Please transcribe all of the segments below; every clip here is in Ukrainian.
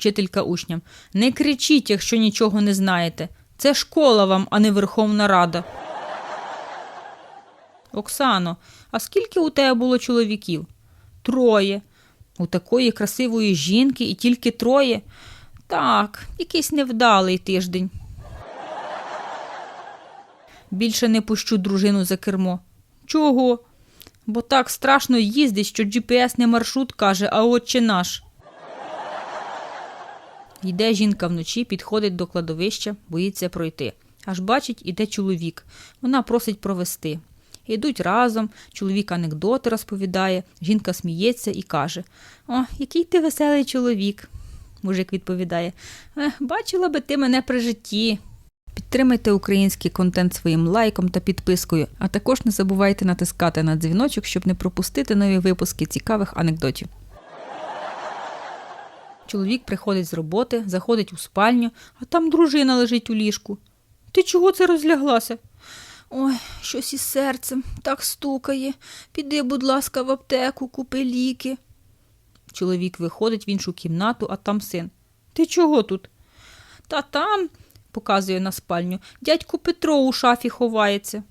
Вчителька учням. Не кричіть, якщо нічого не знаєте. Це школа вам, а не Верховна Рада. Оксано, а скільки у тебе було чоловіків? Троє. У такої красивої жінки і тільки троє. Так, якийсь невдалий тиждень. Більше не пущу дружину за кермо. Чого? Бо так страшно їздить, що GPS не маршрут каже, а отче наш. Йде жінка вночі, підходить до кладовища, боїться пройти. Аж бачить, іде чоловік. Вона просить провести. Йдуть разом, чоловік анекдоти розповідає, жінка сміється і каже: О, який ти веселий чоловік. Мужик відповідає: «Ех, Бачила би ти мене при житті. Підтримайте український контент своїм лайком та підпискою, а також не забувайте натискати на дзвіночок, щоб не пропустити нові випуски цікавих анекдотів. Чоловік приходить з роботи, заходить у спальню, а там дружина лежить у ліжку. Ти чого це розляглася? Ой, щось із серцем так стукає. Піди, будь ласка, в аптеку, купи ліки. Чоловік виходить в іншу кімнату, а там син. Ти чого тут? Та там, показує на спальню, дядько Петро у шафі ховається.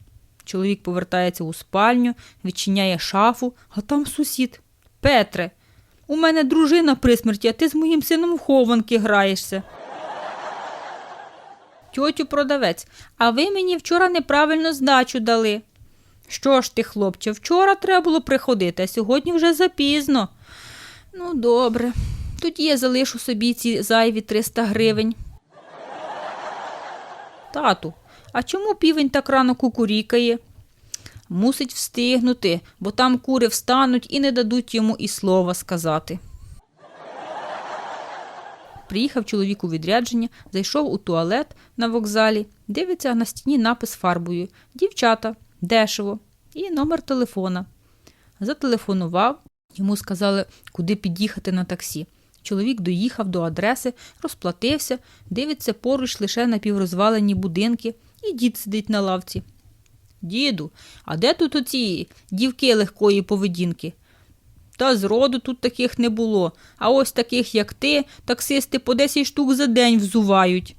Чоловік повертається у спальню, відчиняє шафу, а там сусід. Петре, у мене дружина при смерті, а ти з моїм сином в хованки граєшся. Тьотю продавець, а ви мені вчора неправильно здачу дали. Що ж ти, хлопче, вчора треба було приходити, а сьогодні вже запізно. Ну, добре, тоді я залишу собі ці зайві 300 гривень. Тату, а чому півень так рано кукурікає? Мусить встигнути, бо там кури встануть і не дадуть йому і слова сказати. Приїхав чоловік у відрядження, зайшов у туалет на вокзалі, дивиться на стіні напис фарбою Дівчата, дешево і номер телефона. Зателефонував, йому сказали, куди під'їхати на таксі. Чоловік доїхав до адреси, розплатився, дивиться поруч лише напіврозвалені будинки, і дід сидить на лавці. Діду, а де тут оці дівки легкої поведінки? Та зроду тут таких не було, а ось таких, як ти, таксисти по 10 штук за день взувають.